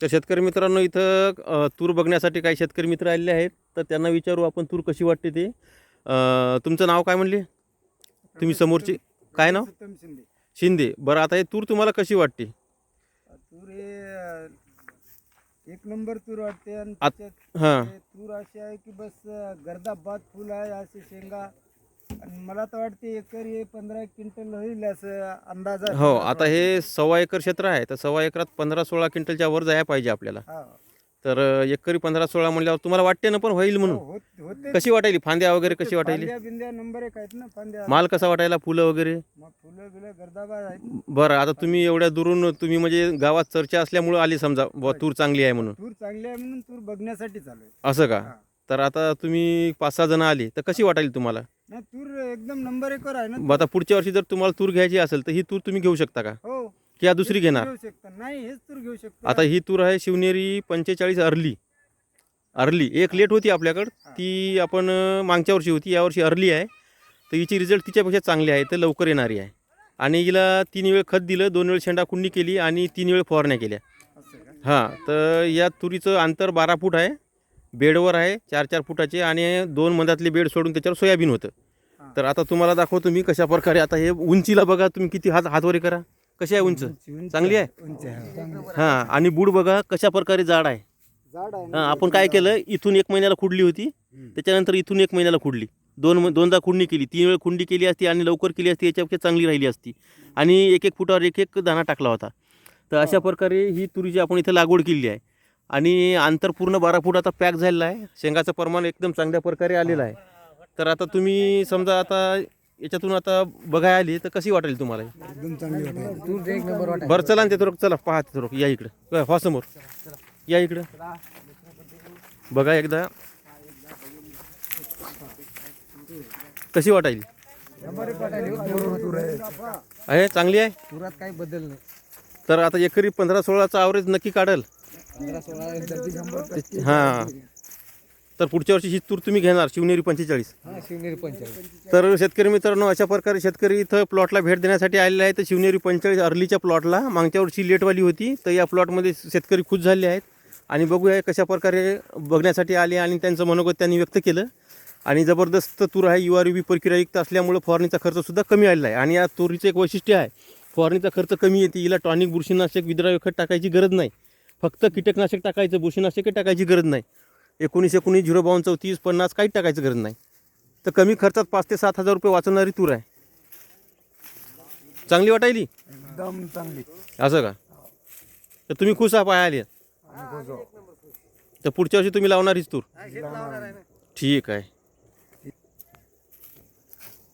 तर शेतकरी मित्रांनो इथं तूर बघण्यासाठी काही शेतकरी मित्र आलेले आहेत. तर त्यांना विचारू आपण तूर कशी वाटते ते? तुमचं नाव काय म्हणले? तुम्ही समोरचे काय नाव? शिंदे. शिंदे. बरं आता हे तूर तुम्हाला कशी वाटते? तूर हे एक नंबर तूर वाटते आणि हां. तूर अशी आहे की बस गर्दा बाद फुल आहे असे शेंगा आणि मला तर वाटते एकरी हे पंधरा क्विंटल होईल असं अंदाज आहे. हो आता हे सव्वा एकर क्षेत्र आहे तर सव्वा एकरात पंधरा सोळा क्विंटलच्या वर जायला पाहिजे आपल्याला. हा. तर अ, एकरी पंधरा सोळा म्हणल्यावर तुम्हाला वाटते ना पण होईल हो, म्हणून होत- होते कशी वाटायली? फांद्या वगैरे कशी वाटायली? फांद्या बिंद्या नंबर एक आहेत ना फांद्या. माल कसा वाटायला फुलं वगैरे? मग फुलं बिलं आहेत. बरं आता तुम्ही एवढ्या दुरून तुम्ही म्हणजे गावात चर्चा असल्यामुळं आली समजा बुवा तूर चांगली आहे म्हणून. तूर चांगली आहे म्हणून तूर बघण्यासाठी चालू आहे. असं का? हा. तर आता तुम्ही पाच सहा जण आली तर कशी वाटायली तुम्हाला? नाही तूर एकदम नंबर आहे ना मग आता पुढच्या वर्षी जर तुम्हाला तूर घ्यायची असेल तर ही तूर तुम्ही घेऊ शकता का? हो. की या दुसरी हेच घेणार? घेऊ शकता. नाही हेच तूर घेऊ शकता. आता ही तूर आहे शिवनेरी पंचेचाळीस अर्ली. अर्ली. एक लेट होती आपल्याकडं. ती आपण अं, मागच्या वर्षी होती. यावर्षी अर्ली आहे. तर हिची रिझल्ट तिच्यापेक्षा चांगली आहे. तर लवकर येणारी आहे. आणि हिला तीन वेळ खत दिलं दोन वेळ शेंडा कुंडी केली आणि तीन वेळ फवारण्या केल्या. असं का? हां. तर या तुरीचं अंतर बारा फूट आहे. बेडवर आहे चार चार फुटाचे आणि दोन मधातले बेड सोडून त्याच्यावर सोयाबीन होतं. तर आता तुम्हाला दाखवतो मी कशा प्रकारे आता हे उंचीला बघा तुम्ही किती हात हातवरी करा. कशी आहे उंच? चांगली आहे. हां. आणि बूड बघा कशा प्रकारे जाड आहे. हां आपण काय केलं इथून एक महिन्याला खुडली होती. त्याच्यानंतर इथून एक महिन्याला खुडली. दोन दोनदा खुडणी केली. तीन वेळ खुंडी केली असती आणि लवकर केली असती याच्यापेक्षा चांगली राहिली असती. आणि एक एक फुटावर एक एक दाणा टाकला होता. तर अशा प्रकारे ही तुरीची आपण इथं लागवड केली आहे. आणि अंतर पूर्ण बारा फूट आता पॅक झालेलं आहे. शेंगाचं प्रमाण एकदम चांगल्या प्रकारे आलेलं आहे. तर आता तुम्ही समजा आता याच्यातून आता बघायला आली तर कशी वाटेल तुम्हाला? एकदम चांगली एक नंबर बरं चला ना ते चला पहा ते थोडं या इकडं. हो समोर. या इकडं. बघा एकदा. कशी वाटायली? आहे चांगली आहे? काही बदल नाही. तर आता एकरी पंधरा सोळाचा ॲव्हरेज नक्की काढल. हां. तर पुढच्या वर्षी ही तूर तुम्ही घेणार शिवनेरी पंचेचाळीस. हा शिवनेरी पंचायत तर शेतकरी मित्रांनो अशा प्रकारे शेतकरी इथं प्लॉटला भेट देण्यासाठी आलेले आहे तर शिवनेरी पंचेचाळीस अर्लीच्या प्लॉटला मागच्या वर्षी लेटवाली होती तर या प्लॉटमध्ये शेतकरी खुश झाले आहेत. आणि बघूया कशा प्रकारे बघण्यासाठी आले आणि त्यांचं मनोगत त्यांनी व्यक्त केलं. आणि जबरदस्त तूर आहे यू आर यू बी प्रक्रियायुक्त असल्यामुळं फवारणीचा खर्चसुद्धा कमी आलेला आहे. आणि या तुरीचं एक वैशिष्ट्य आहे फवारणीचा खर्च कमी येते हिला टॉनिक बुरशीनाशक विद्राव्य खत टाकायची गरज नाही. फक्त कीटकनाशक टाकायचं बुरशीनाशकही टाकायची गरज नाही. एकोणीस एकोणीस झिरो बावन्न चौतीस पन्नास काहीच टाकायचं गरज नाही. तर कमी खर्चात पाच ते सात हजार रुपये वाचवणारी तूर आहे. चांगली वाटायली? एकदम चांगली. असं का? तर तुम्ही खुश आहात पाया आले तर पुढच्या वर्षी तुम्ही लावणार हीच तूर? ठीक आहे.